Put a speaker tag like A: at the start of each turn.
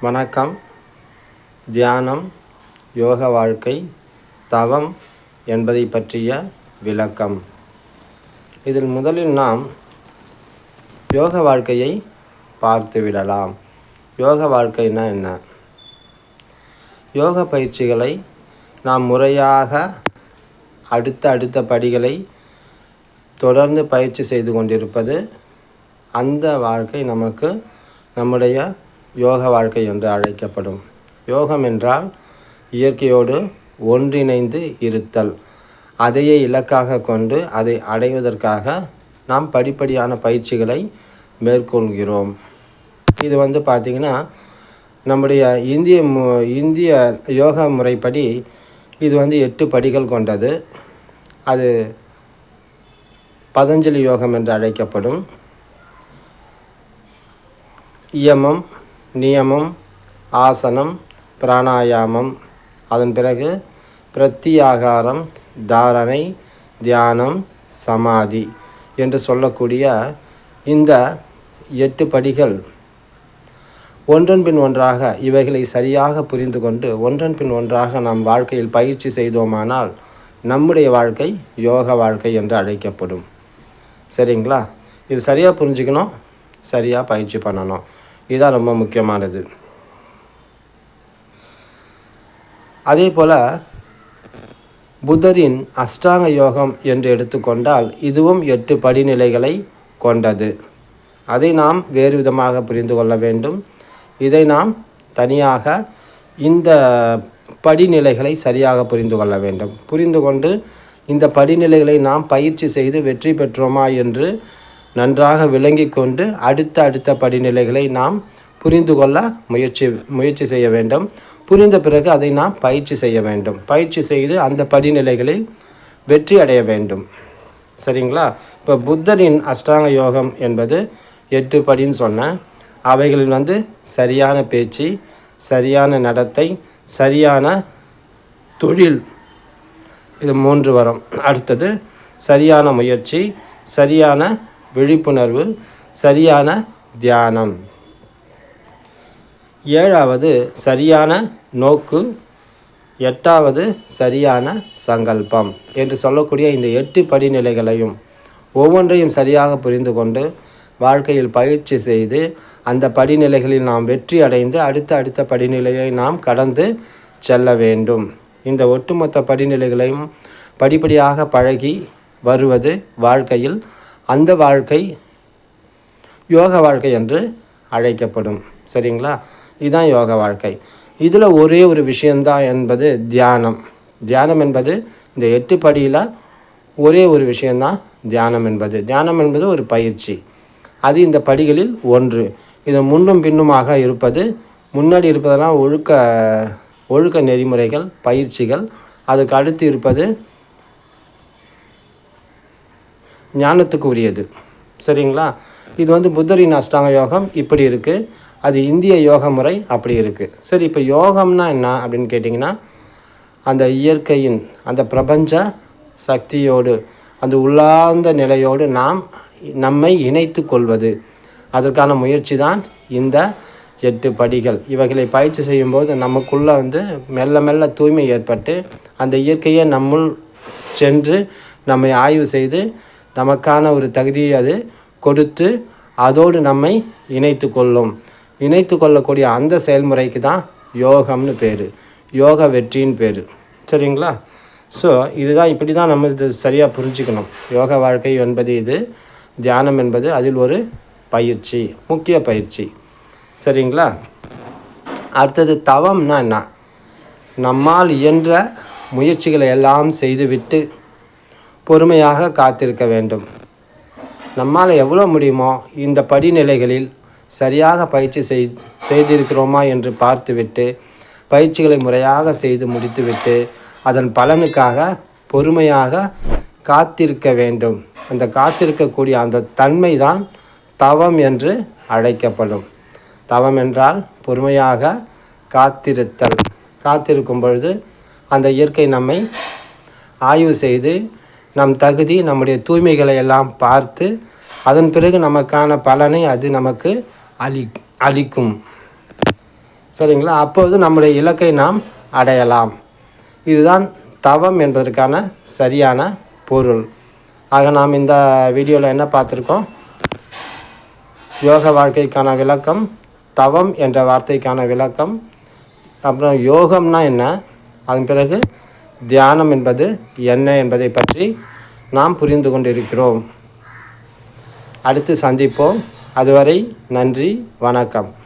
A: வணக்கம். தியானம் யோக வாழ்க்கை தவம் என்பதை பற்றிய விளக்கம். இதில் முதலில் நாம் யோக வாழ்க்கையை பார்த்து விடலாம். யோக வாழ்க்கைனா என்ன? யோக பயிற்சிகளை நாம் முறையாக அடுத்த அடுத்த படிகளை தொடர்ந்து பயிற்சி செய்து கொண்டிருப்பது அந்த வாழ்க்கை நமக்கு நம்முடைய யோக வாழ்க்கை என்று அழைக்கப்படும். யோகம் என்றால் இயற்கையோடு ஒன்றிணைந்து இருத்தல். அதையே இலக்காக கொண்டு அதை அடைவதற்காக நாம் படிப்படியான பயிற்சிகளை மேற்கொள்கிறோம். இது வந்து பார்த்திங்கன்னா நம்முடைய இந்திய மு இந்திய யோகா முறைப்படி இது வந்து எட்டு படிகள் கொண்டது. அது பதஞ்சலி யோகம் என்று அழைக்கப்படும். யமம் நியமம் ஆசனம் பிராணாயாமம். அதன் பிறகு பிரத்தியாகாரம் தாரணை தியானம் சமாதி என்று சொல்லக்கூடிய இந்த எட்டு படிகள் ஒன்றன் பின் ஒன்றாக இவைகளை சரியாக புரிந்து கொண்டு ஒன்றன் பின் ஒன்றாக நாம் வாழ்க்கையில் பயிற்சி செய்தோமானால் நம்முடைய வாழ்க்கை யோக வாழ்க்கை என்று அழைக்கப்படும். சரிங்களா? இது சரியாக புரிஞ்சுக்கணும்? சரியாக பயிற்சி பண்ணணும். இதுதான் ரொம்ப முக்கியமானது. அதே போல் புத்தரின் அஷ்டாங்க யோகம் என்று எடுத்துக்கொண்டால் இதுவும் எட்டு படிநிலைகளை கொண்டது. அதை நாம் வேறு விதமாக புரிந்து கொள்ள வேண்டும். இதை நாம் தனியாக இந்த படிநிலைகளை சரியாக புரிந்து கொள்ள வேண்டும். புரிந்து கொண்டு இந்த படிநிலைகளை நாம் பயிற்சி செய்து வெற்றி பெற்றோமா என்று நன்றாக விளங்கி கொண்டு அடுத்த அடுத்த படிநிலைகளை நாம் புரிந்து கொள்ள முயற்சி முயற்சி செய்ய வேண்டும். புரிந்த பிறகு அதை நாம் பயிற்சி செய்ய வேண்டும். பயிற்சி செய்து அந்த படிநிலைகளில் வெற்றி அடைய வேண்டும். சரிங்களா? இப்போ புத்தரின் அஷ்டாங்க யோகம் என்பது எட்டு படின்னு சொன்னேன் அவைகளில் வந்து சரியான பேச்சு சரியான நடத்தை சரியான தொழில். இது மூன்று வரும். அடுத்தது சரியான முயற்சி சரியான விழிப்புணர்வு சரியான தியானம். ஏழாவது சரியான நோக்கு. எட்டாவது சரியான சங்கல்பம் என்று சொல்லக்கூடிய இந்த எட்டு படிநிலைகளையும் ஒவ்வொன்றையும் சரியாக புரிந்து கொண்டு வாழ்க்கையில் பயிற்சி செய்து அந்த படிநிலைகளில் நாம் வெற்றி அடைந்து அடுத்த அடுத்த படிநிலையை நாம் கடந்து செல்ல வேண்டும். இந்த ஒட்டுமொத்த படிநிலைகளையும் படிப்படியாக பழகி வருவது வாழ்க்கையில் அந்த வாழ்க்கை யோக வாழ்க்கை என்று அழைக்கப்படும். சரிங்களா? இதுதான் யோக வாழ்க்கை. இதில் ஒரே ஒரு விஷயந்தான் என்பது தியானம். தியானம் என்பது இந்த எட்டு படியில் ஒரே ஒரு விஷயந்தான் தியானம் என்பது. தியானம் என்பது ஒரு பயிற்சி. அது இந்த படிகளில் ஒன்று. இது முன்னும் பின்னுமாக இருப்பது. முன்னாடி இருப்பதெல்லாம் ஒழுக்க ஒழுக்க நெறிமுறைகள் பயிற்சிகள். அதுக்கு அடுத்து இருப்பது ஞானத்துக்கு உரியது சரிங்களா? இது வந்து புத்தரின் அஷ்டாங்க யோகம் இப்படி இருக்குது அது இந்திய யோக முறை அப்படி இருக்குது சரி இப்போ யோகம்னா என்ன அப்படின்னு கேட்டிங்கன்னா அந்த இயற்கையின் அந்த பிரபஞ்ச சக்தியோடு அந்த உள்ளார்ந்த நிலையோடு நாம் நம்மை இணைத்து கொள்வது. அதற்கான முயற்சி தான் இந்த எட்டு படிகள். இவைகளை பயிற்சி செய்யும்போது நமக்குள்ளே வந்து மெல்ல மெல்ல தூய்மை ஏற்பட்டு அந்த இயற்கையை நம்முள் சென்று நம்மை ஆய்வு செய்து நமக்கான ஒரு தகுதியை அது கொடுத்து அதோடு நம்மை இணைத்து கொள்ளும். இணைத்து கொள்ளக்கூடிய அந்த செயல்முறைக்கு தான் யோகம்னு பேர். யோக வெற்றின்னு பேர். சரிங்களா? ஸோ இதுதான் இப்படி தான் நம்ம இது சரியாக புரிஞ்சுக்கணும். யோக வாழ்க்கை என்பது இது தியானம் என்பது அதில் ஒரு பயிற்சி முக்கிய பயிற்சி. சரிங்களா? அடுத்தது தவம்னா என்ன? நம்மால் இயன்ற முயற்சிகளை எல்லாம் செய்துவிட்டு பொறுமையாக காத்திருக்க வேண்டும். நம்மால் எவ்வளோ முடியுமோ இந்த படிநிலைகளில் சரியாக பயிற்சி செய் செய்திருக்கிறோமா என்று பார்த்துவிட்டு பயிற்சிகளை முறையாக செய்து முடித்துவிட்டு அதன் பலனுக்காக பொறுமையாக காத்திருக்க வேண்டும். அந்த காத்திருக்கக்கூடிய அந்த தன்மை தான் தவம் என்று அழைக்கப்படும். தவம் என்றால் பொறுமையாக காத்திருத்தல். காத்திருக்கும் பொழுது அந்த இயற்கை நம்மை ஆய்வு செய்து நம் தகுதி நம்முடைய தூய்மைகளை எல்லாம் பார்த்து அதன் பிறகு நமக்கான பலனை அது நமக்கு அளி அளிக்கும். சரிங்களா? அப்போது நம்முடைய இலக்கை நாம் அடையலாம். இதுதான் தவம் என்பதற்கான சரியான பொருள். ஆக நாம் இந்த வீடியோவில் என்ன பார்த்துருக்கோம்? யோக வாழ்க்கைக்கான விளக்கம் தவம் என்ற வார்த்தைக்கான விளக்கம் அப்புறம் யோகம்னா என்ன? அதன் பிறகு தியானம் என்பது என்ன என்பதை பற்றி நாம் புரிந்து கொண்டிருக்கிறோம். அடுத்து சந்திப்போம். அதுவரை நன்றி வணக்கம்.